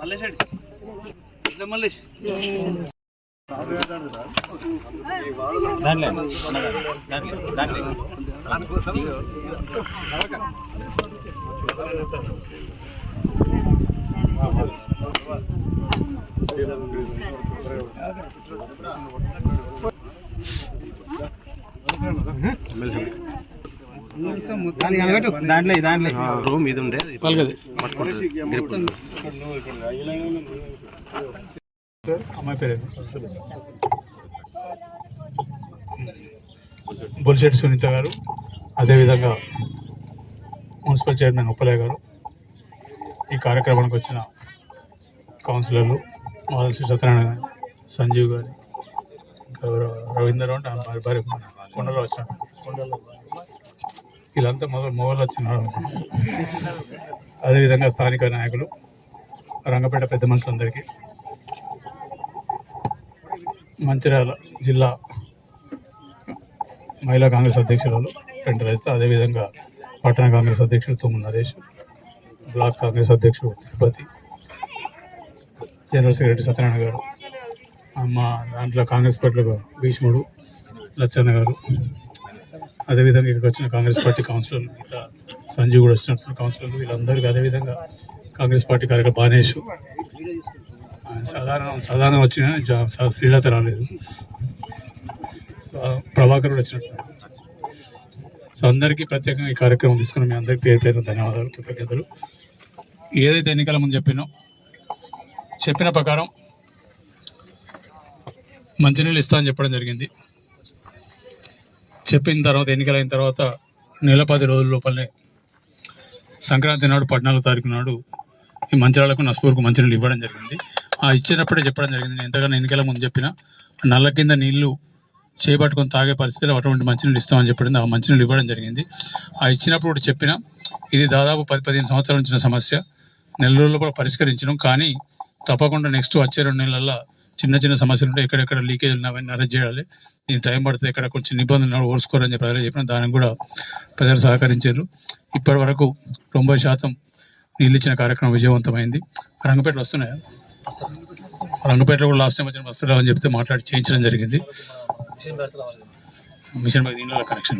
మల్లేష్ ఇట్లా మల్లేష్. దాంట్లో దాంట్లో. రూమ్ ఇది ఉండే పలకది అమ్మాయి పేరు బొలిశెట్టి సునీత గారు అదేవిధంగా మున్సిపల్ చైర్మన్ ఉప్పలయ్య గారు ఈ కార్యక్రమానికి వచ్చిన కౌన్సిలర్లు మాదల్ శ్రీ సత్యనారాయణ గారు, సంజీవ్ గారు ఎవరో రవీందర్ అంటే ఆయన భార్య భార్య కొండలో వచ్చాడు కొండలో వీళ్ళంతా మొదలు మొగలు వచ్చినారు అదేవిధంగా స్థానిక నాయకులు రంగపేట పెద్ద మనుషులందరికీ. మంచిర్యాల జిల్లా మహిళా కాంగ్రెస్ అధ్యక్షురాలు పెంట రజిత అదేవిధంగా పట్టణ కాంగ్రెస్ అధ్యక్షుడు తుమ్ము నరేష్ బ్లాక్ కాంగ్రెస్ అధ్యక్షుడు తిరుపతి జనరల్ సెక్రటరీ సత్యనారాయణ గారు మా దాంట్లో కాంగ్రెస్ పార్టీలో భీష్ముడు లచ్చన్న గారు అదేవిధంగా ఇక్కడికి వచ్చిన కాంగ్రెస్ పార్టీ కౌన్సిలర్లు మిగతా సంజీవ్ కూడా వచ్చినట్టు కౌన్సిలర్లు వీళ్ళందరికీ అదేవిధంగా కాంగ్రెస్ పార్టీ కార్యక్రమ బానేష్. సాధారణ సాధారణ వచ్చిన శ్రీలత రాలేదు. ప్రభాకర్ కూడా వచ్చినట్టు. సో అందరికీ ప్రత్యేకంగా ఈ కార్యక్రమం తీసుకున్న మీ అందరికీ పేరు పేరు ధన్యవాదాలు కృతజ్ఞతలు. ఏదైతే ఎన్నికల ముందు చెప్పినో చెప్పిన ప్రకారం మంచినీళ్ళు ఇస్తా అని చెప్పడం జరిగింది. చెప్పిన తర్వాత ఎన్నికలైన తర్వాత నెల పది రోజుల లోపలనే సంక్రాంతి నాడు పద్నాలుగు తారీఖు నాడు ఈ మంచిరాలకు నస్పూర్కు మంచినీళ్ళు ఇవ్వడం జరిగింది. ఆ ఇచ్చినప్పుడే చెప్పడం జరిగింది. నేను ఎంతగానో ఎన్నికల ముందు చెప్పిన నల్ల కింద నీళ్ళు చేపట్టుకొని తాగే పరిస్థితిలో అటువంటి మంచినీళ్ళు ఇస్తామని చెప్పింది ఆ మంచినీళ్ళు ఇవ్వడం జరిగింది. ఆ ఇచ్చినప్పుడు కూడా చెప్పిన ఇది దాదాపు పది పదిహేను సంవత్సరాల నుంచి సమస్య. నెల రోజుల్లో కూడా పరిష్కరించడం కానీ తప్పకుండా నెక్స్ట్ వచ్చే రెండు నెలల్లో చిన్న చిన్న సమస్యలు ఉంటే ఎక్కడెక్కడ లీకేజ్ ఉన్నవన్నీ అరెస్ట్ చేయాలి. దీనికి టైం పడుతుంది ఎక్కడ కొంచెం నిబంధనలు ఓర్చుకోరని చెప్పి ప్రజలు చెప్పిన దానికి కూడా ప్రజలు సహకరించారు. ఇప్పటి వరకు తొంభై శాతం నీళ్ళు ఇచ్చిన కార్యక్రమం విజయవంతమైంది. రంగపేటలో వస్తున్నాయా? రంగపేటలో కూడా లాస్ట్ టైం వచ్చిన వస్తున్నావు అని చెప్తే మాట్లాడి చేయించడం జరిగింది. మిషన్ మీద ఇళ్ళ కనెక్షన్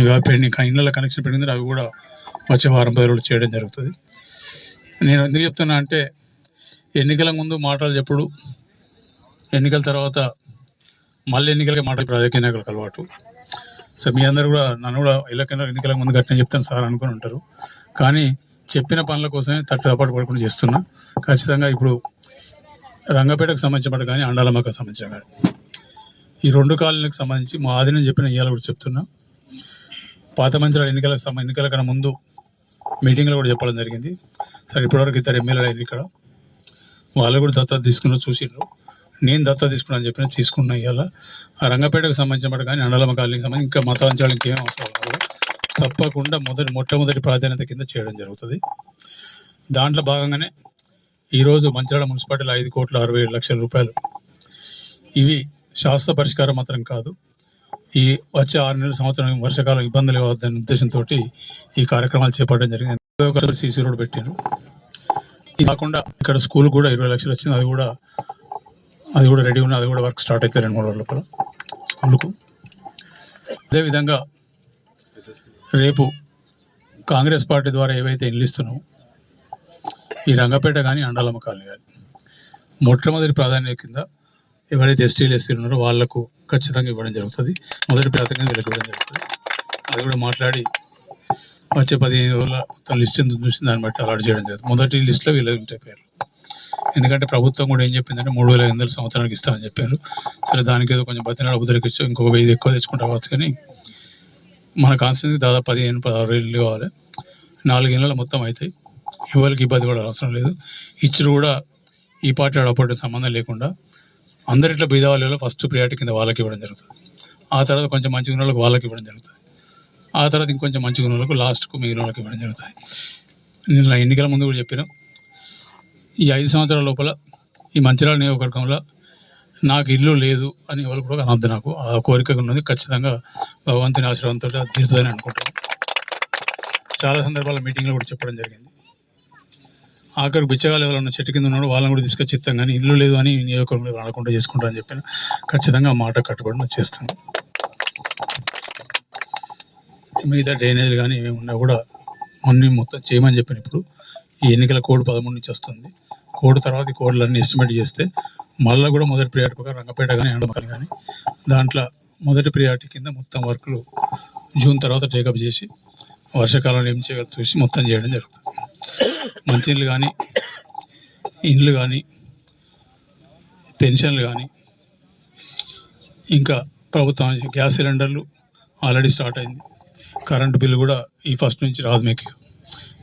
ఇవి పెండింగ్ ఇళ్ళ కనెక్షన్ పెరిగింది అవి కూడా వచ్చే వారం పది రోజులు చేయడం జరుగుతుంది. నేను ఎందుకు చెప్తున్నా అంటే ఎన్నికల ముందు మాటలు చెప్పుడు ఎన్నికల తర్వాత మళ్ళీ ఎన్నికలకి మాట్లాడే రాజకీయ నాయకులకు అలవాటు. సో మీ అందరు కూడా నన్ను కూడా ఎన్నికల ఎన్నికల ముందు గట్టిన చెప్తాను సార్ అనుకుని ఉంటారు. కానీ చెప్పిన పనుల కోసమే తట్టు తట్టుపాటు పడకుండా చేస్తున్నా. ఖచ్చితంగా ఇప్పుడు రంగపేటకు సంబంధించిన కానీ అండాలమ్మకు సంబంధించిన కానీ. ఈ రెండు కాలనీలకు సంబంధించి మా ఆధీనం చెప్పిన ఇవాళ కూడా చెప్తున్నా. పాత మంచిరాల ఎన్నికల ఎన్నికల కన్నా ముందు మీటింగ్లో కూడా చెప్పడం జరిగింది. సరే ఇప్పటివరకు ఇద్దరు ఎమ్మెల్యేలు అయింది ఇక్కడ. వాళ్ళు కూడా దత్తత తీసుకున్న చూసిండ్రు. నేను దత్తత తీసుకున్నా అని చెప్పిన తీసుకున్నా ఇవాళ ఆ రంగపేటకు సంబంధించిన మాట కానీ అండలమ్మ కాలనీకి సంబంధించి ఇంకా మతాంచాలకి ఏం అవసరం కాదు తప్పకుండా మొదటి మొట్టమొదటి ప్రాధాన్యత కింద చేయడం జరుగుతుంది. దాంట్లో భాగంగానే ఈరోజు మంచిర్యాల మున్సిపాలిటీలో ఐదు కోట్ల అరవై ఏడు లక్షల రూపాయలు. ఇవి శాస్త్ర పరిష్కారం మాత్రం కాదు. ఈ వచ్చే ఆరు నెలల సంవత్సరం వర్షాకాలం ఇబ్బందులు కావద్దనే ఉద్దేశంతో ఈ కార్యక్రమాలు చేపట్టడం జరిగింది. సీసీ రోడ్ పెట్టాను ఇది కాకుండా ఇక్కడ స్కూల్ కూడా ఇరవై లక్షలు వచ్చింది. అది కూడా అది కూడా రెడీ ఉన్నా అది కూడా వర్క్ స్టార్ట్ అవుతుంది రెండు మూడు రోజుల లోపల. స్కూల్కు అదేవిధంగా రేపు కాంగ్రెస్ పార్టీ ద్వారా ఏవైతే ఇల్లిస్తున్నామో ఈ రంగపేట కానీ అండాలమ్మ కాలనీ కానీ మొట్టమొదటి ప్రాధాన్యత కింద ఎవరైతే ఎస్టీలు ఎస్టీలు ఉన్నారో వాళ్ళకు ఖచ్చితంగా ఇవ్వడం జరుగుతుంది. మొదటి ప్రాధాన్యత వీళ్ళకి ఇవ్వడం జరుగుతుంది. అది కూడా మాట్లాడి వచ్చే పదిహేను రోజుల మొత్తం లిస్ట్ ఎందుకు చూసి దాన్ని బట్టి అలాట్ చేయడం జరుగుతుంది. మొదటి లిస్ట్లో వీళ్ళు ఉంటాయి పేర్లు. ఎందుకంటే ప్రభుత్వం కూడా ఏం చెప్పిందంటే మూడు వేల ఐదు వందల సంవత్సరానికి ఇస్తామని చెప్పారు. సరే దానికి ఏదో కొంచెం బతినాడు ఉదరికి ఇచ్చి ఇంకొక వెయ్యి ఎక్కువ తెచ్చుకుంటా కావచ్చు కానీ మన కాన్స్టిట్యూన్సీకి దాదాపు పదిహేను పదహారు వేలు కావాలి. నాలుగు మొత్తం అవుతాయి. ఎవరికి ఇబ్బంది కూడా అవసరం లేదు. ఇచ్చుడు కూడా ఈ పార్టీ ఆ సంబంధం లేకుండా అందరిట్లో బీదవాళ్ళలో ఫస్ట్ ప్రియారిటీ కింద వాళ్ళకి ఇవ్వడం జరుగుతుంది. ఆ తర్వాత కొంచెం మంచి ఉన్న వాళ్ళకి వాళ్ళకి ఇవ్వడం జరుగుతుంది. ఆ తర్వాత ఇంకొంచెం మంచి ఉన్న వాళ్ళకు లాస్ట్కు మిగిలిన వాళ్ళకి ఇవ్వడం జరుగుతుంది. నేను ఎన్నికల ముందు కూడా చెప్పిన ఈ ఐదు సంవత్సరాల లోపల ఈ మంచిర్యాల నియోజకవర్గంలో నాకు ఇల్లు లేదు అని ఎవరు కూడా అనొద్దు నాకు. ఆ కోరిక ఉన్నది ఖచ్చితంగా భగవంతుని ఆశీర్వాదంతో తీరుతుందని అనుకుంటాను చాలా సందర్భాల మీటింగ్లో కూడా చెప్పడం జరిగింది. ఆఖరికి బిచ్చగాలు ఎవరు ఉన్న చెట్టు కింద ఉన్నాడు వాళ్ళని కూడా తీసుకొచ్చి ఇస్తాం కానీ ఇల్లు లేదు అని నియోజకవర్గంలో రాకుండా చేసుకుంటారని చెప్పిన ఖచ్చితంగా మాట కట్టుబడి చేస్తాను. మిగతా డ్రైనేజీలు కానీ ఏమి ఉన్నా కూడా మొన్న మొత్తం చేయమని చెప్పిన ఇప్పుడు ఈ ఎన్నికల కోడ్ పదమూడు నుంచి వస్తుంది. కోడ్ తర్వాత ఈ కోడ్లన్నీ ఎస్టిమేట్ చేస్తే మళ్ళీ కూడా మొదటి ప్రియారిటీ ప్రకారం రంగపేట కానీ ఎండమకల్ కానీ దాంట్లో మొదటి ప్రియారిటీ కింద మొత్తం వర్క్లు జూన్ తర్వాత టేకప్ చేసి వర్షాకాలంలో ఏం చేయగలరు చూసి మొత్తం చేయడం జరుగుతుంది. మంచినీళ్ళు కానీ ఇండ్లు కానీ పెన్షన్లు కానీ ఇంకా ప్రభుత్వం గ్యాస్ సిలిండర్లు ఆల్రెడీ స్టార్ట్ అయింది. కరెంటు బిల్లు కూడా ఈ ఫస్ట్ నుంచి రాదు మీకు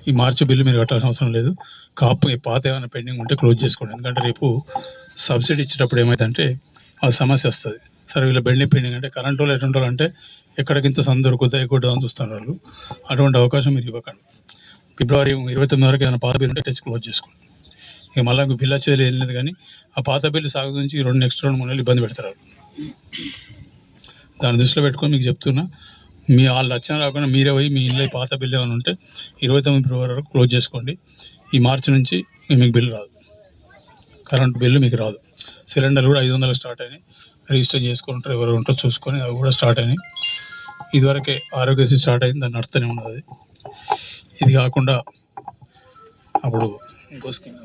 ఈ మార్చి బిల్లు మీరు కట్టాల్సిన అవసరం లేదు. కాపు ఈ పాత ఏమైనా పెండింగ్ ఉంటే క్లోజ్ చేసుకోండి. ఎందుకంటే రేపు సబ్సిడీ ఇచ్చేటప్పుడు ఏమైందంటే ఆ సమస్య వస్తుంది. సరే వీళ్ళ బెండింగ్ పెండింగ్ అంటే కరెంట్ వాళ్ళు ఎటువంటి వాళ్ళు అంటే ఎక్కడికింత సందరు దొరుకుతుందా ఎక్కువ అని చూస్తున్నారు వాళ్ళు. అటువంటి అవకాశం మీరు ఇవ్వకండి. ఫిబ్రవరి ఇరవై తొమ్మిది వరకు ఏదైనా పాత బిల్లు ఉంటే టచ్ క్లోజ్ చేసుకోండి. ఇక మళ్ళీ ఇంకో బిల్ వచ్చేది ఏం లేదు కానీ ఆ పాత బిల్లు సాగు నుంచి రెండు నెక్స్ట్ రెండు మూడు నెలలు ఇబ్బంది పెడతారు దాన్ని దృష్టిలో పెట్టుకొని మీకు చెప్తున్నా మీ వాళ్ళు లక్షణం రాకుండా మీరే పోయి మీ ఇల్లు పాత బిల్లు ఏమైనా ఉంటే ఇరవై తొమ్మిది ఫిబ్రవరి వరకు క్లోజ్ చేసుకోండి. ఈ మార్చి నుంచి మీకు బిల్లు రాదు. కరెంట్ బిల్లు మీకు రాదు. సిలిండర్ కూడా ఐదు వందలు స్టార్ట్ అయినాయి. రిజిస్టర్ చేసుకుంటారు ఎవరు ఉంటారో చూసుకొని అవి కూడా స్టార్ట్ అయినాయి. ఇదివరకే ఆరోగ్యశ్రీ స్టార్ట్ అయింది దాన్ని నడుస్తూనే ఉన్నది. ఇది కాకుండా అప్పుడు ఇంకో స్కీమ్